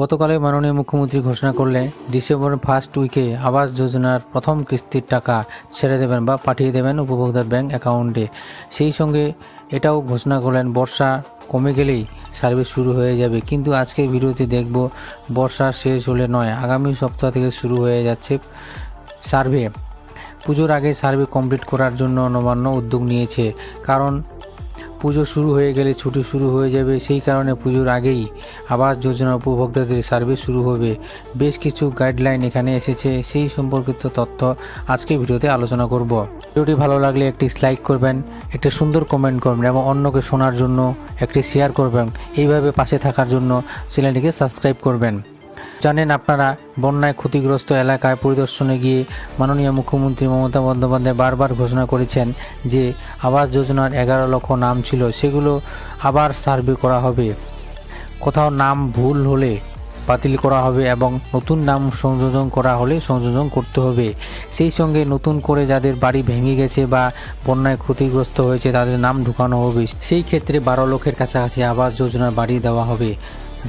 গতকালে মাননীয় মুখ্যমন্ত্রী ঘোষণা করলেন ডিসেম্বরের ফার্স্ট উইকে আবাস যোজনার প্রথম কিস্তির টাকা ছেড়ে দেবেন বা পাঠিয়ে দেবেন উপভোক্তার ব্যাংক অ্যাকাউন্টে। সেই সঙ্গে এটাও ঘোষণা করলেন, বর্ষা কমে গেলেই সার্ভিস শুরু হয়ে যাবে। কিন্তু আজকের ভিডিওতে দেখব, বর্ষা শেষ হলে নয়, আগামী সপ্তাহ থেকে শুরু হয়ে যাচ্ছে সার্ভে। পুজোর আগে সার্ভে কমপ্লিট করার জন্য নবান্ন উদ্যোগ নিয়েছে, কারণ পুজো শুরু হয়ে গেলে ছুটি শুরু হয়ে যাবে, সেই কারণে পুজোর আগেই আবাস যোজনা উপভোক্তাদের সার্ভে শুরু হবে। বেশ কিছু গাইডলাইন এখানে এসেছে, সেই সম্পর্কিত তথ্য আজকে ভিডিওতে আলোচনা করব। ভিডিওটি ভালো লাগলে একটি লাইক করবেন, একটি সুন্দর কমেন্ট করবেন এবং অন্যকে শোনার জন্য একটি শেয়ার করবেন। এইভাবে পাশে থাকার জন্য চ্যানেলটিকে সাবস্ক্রাইব করবেন। জানেন আপনারা, বন্যায় ক্ষতিগ্রস্ত এলাকায় পরিদর্শনে গিয়ে মাননীয় মুখ্যমন্ত্রী মমতা বন্দ্যোপাধ্যায় বারবার ঘোষণা করেছেন যে আবাস যোজনার এগারো লক্ষ নাম ছিল, সেগুলো আবার সার্ভে করা হবে। কোথাও নাম ভুল হলে বাতিল করা হবে এবং নতুন নাম সংযোজন করা হলে সংযোজন করতে হবে। সেই সঙ্গে নতুন করে যাদের বাড়ি ভেঙে গেছে বা বন্যায় ক্ষতিগ্রস্ত হয়েছে তাদের নাম ঢুকানো হবে। সেই ক্ষেত্রে বারো লক্ষের কাছাকাছি আবাস যোজনার বাড়ি দেওয়া হবে।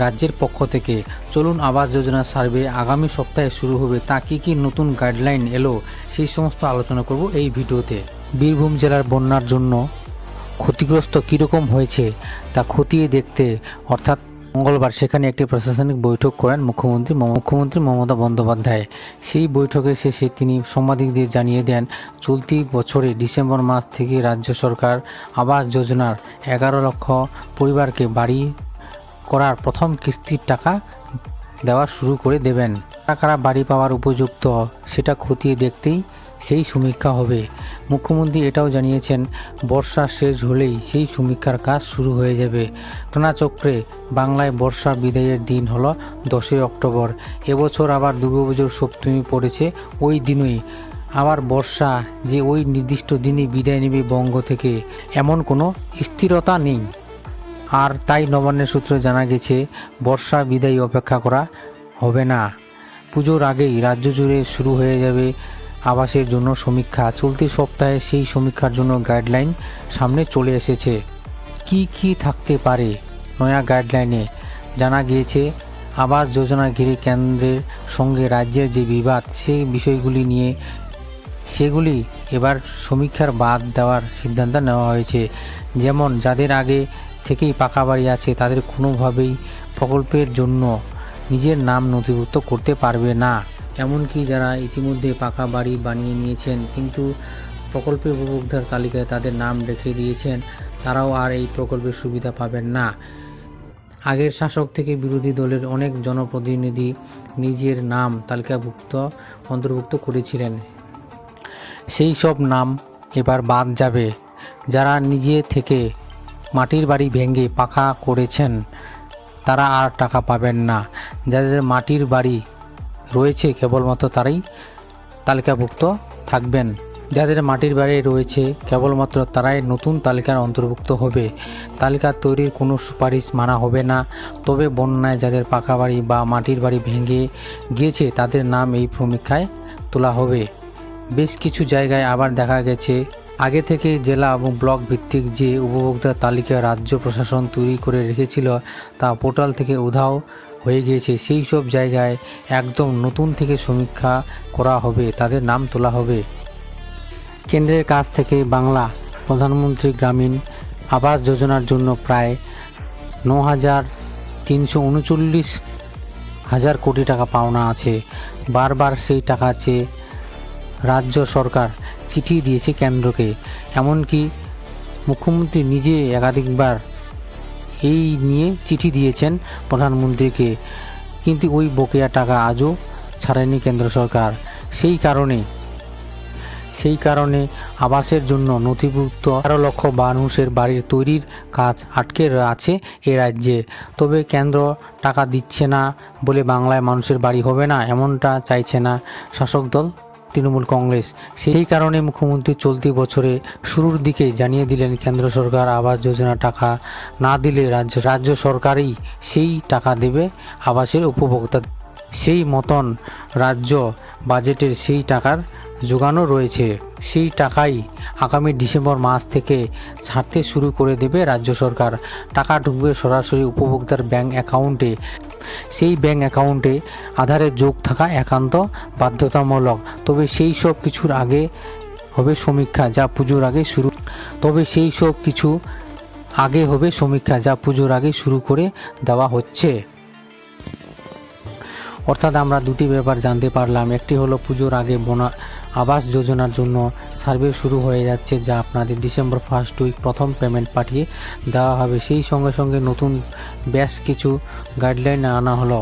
রাজ্যের পক্ষ থেকে, চলুন আবাস যোজনার সার্ভে আগামী সপ্তাহে শুরু হবে। তা কী কী নতুন গাইডলাইন এলো, সেই সমস্ত আলোচনা করব এই ভিডিওতে। বীরভূম জেলার বন্যার জন্য ক্ষতিগ্রস্ত কীরকম হয়েছে, তা খতিয়ে দেখতে, অর্থাৎ মঙ্গলবার সেখানে একটি প্রশাসনিক বৈঠক করেন মুখ্যমন্ত্রী মুখ্যমন্ত্রী মমতা বন্দ্যোপাধ্যায়। সেই বৈঠকের শেষে তিনি সাংবাদিকদের জানিয়ে দেন, চলতি বছরে ডিসেম্বর মাস থেকে রাজ্য সরকার আবাস যোজনার এগারো লক্ষ পরিবারকে বাড়ি করার প্রথম কিস্তির টাকা দেওয়া শুরু করে দেবেন। কারা বাড়ি পাওয়ার উপযুক্ত, সেটা খতিয়ে দেখতেই সেই সমীক্ষা হবে। মুখ্যমন্ত্রী এটাও জানিয়েছেন, বর্ষা শেষ হলেই সেই সমীক্ষার কাজ শুরু হয়ে যাবে। ঘটনাচক্রে বাংলায় বর্ষা বিদায়ের দিন হলো দশই অক্টোবর। এবছর আবার দুর্গাপুজোর সপ্তমী পড়েছে ওই দিনই। আবার বর্ষা, যে ওই নির্দিষ্ট দিনে বিদায় নেবে বঙ্গ থেকে। এমন কোনো স্থিরতা নেই। আর তাই নবান্নের সূত্রে জানা গেছে, বর্ষা বিদায়ী অপেক্ষা করা হবে না। পুজোর আগেই রাজ্য জুড়ে শুরু হয়ে যাবে আবাসের জন্য সমীক্ষা। চলতি সপ্তাহে সেই সমীক্ষার জন্য গাইডলাইন সামনে চলে এসেছে। কি কি থাকতে পারে নয়া গাইডলাইনে? জানা গিয়েছে, আবাস যোজনা ঘিরে কেন্দ্রের সঙ্গে রাজ্যের যে বিবাদ, সেই বিষয়গুলি নিয়ে সেগুলি এবার সমীক্ষার বাদ দেওয়ার সিদ্ধান্ত নেওয়া হয়েছে। যেমন, যাদের আগে থেকেই পাকা বাড়ি আছে, তাদের কোনোভাবেই প্রকল্পের জন্য নিজের নাম নথিভুক্ত করতে পারবে না। এমনকি যারা ইতিমধ্যে পাকা বাড়ি বানিয়ে নিয়েছেন, কিন্তু প্রকল্পের উপভোক্তার তালিকায় তাদের নাম রেখে দিয়েছেন, তারাও আর এই প্রকল্পের সুবিধা পাবেন না। আগের শাসক থেকে বিরোধী দলের অনেক জনপ্রতিনিধি নিজের নাম তালিকাভুক্ত, অন্তর্ভুক্ত করেছিলেন। সেই সব নাম এবার বাদ যাবে। যারা নিজে থেকে মাটির বাড়ি ভেঙে পাকা করেছেন, তারা আর টাকা পাবেন না। যাদের মাটির বাড়ি রয়েছে, কেবলমাত্র তারাই তালিকাভুক্ত থাকবেন। যাদের মাটির বাড়ি রয়েছে, কেবলমাত্র তারাই নতুন তালিকার অন্তর্ভুক্ত হবে। তালিকা তৈরির কোনো সুপারিশ মানা হবে না। তবে বন্যায় যাদের পাকা বাড়ি বা মাটির বাড়ি ভেঙে গিয়েছে, তাদের নাম এই সমীক্ষায় তোলা হবে। বেশ কিছু জায়গায় আবার দেখা গেছে আগে থেকে জেলা এবং ব্লক ভিত্তিক যে উপভোক্তার তালিকা রাজ্য প্রশাসন তৈরি করে রেখেছিল তা পোর্টাল থেকে উধাও হয়ে গিয়েছে। সেই সব জায়গায় একদম নতুন থেকে সমীক্ষা করা হবে, তাদের নাম তোলা হবে। কেন্দ্রের কাছ থেকে বাংলা প্রধানমন্ত্রী গ্রামীণ আবাস যোজনার জন্য প্রায় ন হাজার তিনশো উনচল্লিশ হাজার কোটি টাকা পাওনা আছে। বারবার সেই টাকা চেয়ে রাজ্য সরকার চিঠি দিয়েছে কেন্দ্রকে। এমনকি মুখ্যমন্ত্রী নিজে একাধিকবার এই নিয়ে চিঠি দিয়েছেন প্রধানমন্ত্রীকে। কিন্তু ওই বকেয়া টাকা আজও ছাড়েনি কেন্দ্র সরকার। সেই কারণে সেই কারণে আবাসের জন্য নথিভুক্ত তেরো লক্ষ মানুষের বাড়ির তৈরির কাজ আটকে আছে এ রাজ্যে। তবে কেন্দ্র টাকা দিচ্ছে না বলে বাংলায় মানুষের বাড়ি হবে না, এমনটা চাইছে না শাসক দল। তৃণমূল কংগ্রেস। সেই কারণে মুখ্যমন্ত্রী চলতি বছরে শুরুর দিকে জানিয়ে দিলেন, কেন্দ্র সরকার আবাস যোজনা টাকা না দিলে রাজ্য রাজ্য সরকারই সেই টাকা দেবে আবাসের উপভোক্তা সেই মতন রাজ্য বাজেটের সেই টাকার যোগানো রয়েছে। সেই টাকাই আগামী ডিসেম্বর মাস থেকে ছাড়তে শুরু করে দেবে রাজ্য সরকার। টাকা ঢুকবে সরাসরি উপভোক্তার ব্যাংক অ্যাকাউন্টে। সেই ব্যাংক অ্যাকাউন্টে আধারের যোগ থাকা একান্ত বাধ্যতামূলক। তবে সেই সব কিছুর আগে হবে সমীক্ষা, যা পুজোর আগে শুরু। তবে সেই সব কিছু আগে হবে সমীক্ষা, যা পুজোর আগে শুরু করে দেওয়া হচ্ছে। অর্থাৎ আমরা দুটি ব্যাপার জানতে পারলাম। একটি হলো পুজোর আগে বনা, আবাস যোজনার জন্য সার্ভে শুরু হয়ে যাচ্ছে, যা আপনাদের ডিসেম্বর ফার্স্ট উইক প্রথম পেমেন্ট পাঠিয়ে দেওয়া হবে। সেই সঙ্গে সঙ্গে নতুন বেশ কিছু গাইডলাইন আনা হলো।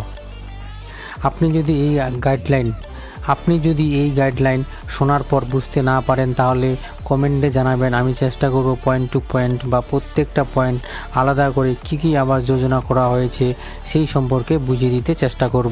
আপনি যদি এই গাইডলাইন আপনি যদি এই গাইডলাইন শোনার পর বুঝতে না পারেন, তাহলে কমেন্টে জানাবেন। আমি চেষ্টা করব পয়েন্ট টু পয়েন্ট বা প্রত্যেকটা পয়েন্ট আলাদা করে কি কি আবাস যোজনা করা হয়েছে, সেই সম্পর্কে বুঝিয়ে দিতে চেষ্টা করব।